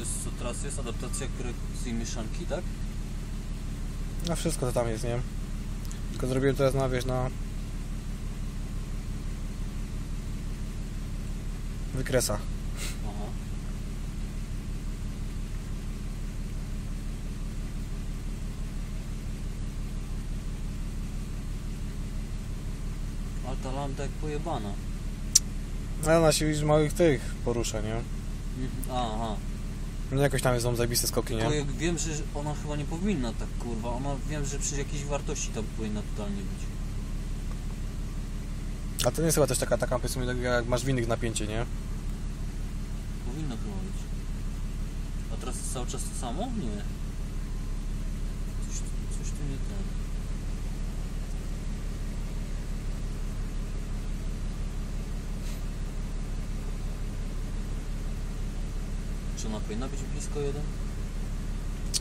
jest co teraz jest? Adaptacja korekcji mieszanki, tak? No wszystko to tam jest, nie? Tylko zrobiłem teraz na, wiesz, na... Wykresach. Aha. Ale ta lambda jak pojebana. Ale ona się już małych tych porusza, nie? Mhm. Aha. Nie jakoś tam są zajebiste skoki, Tylko nie? jak wiem, że ona chyba nie powinna tak kurwa. Ona wiem, że przy jakiejś wartości tam powinna totalnie być. A to nie jest chyba też taka, taka powiedzmy, tak jak masz w innych napięcie, nie? Powinno chyba być. A teraz cały czas to samo? Nie. Czy ona powinna być blisko jeden?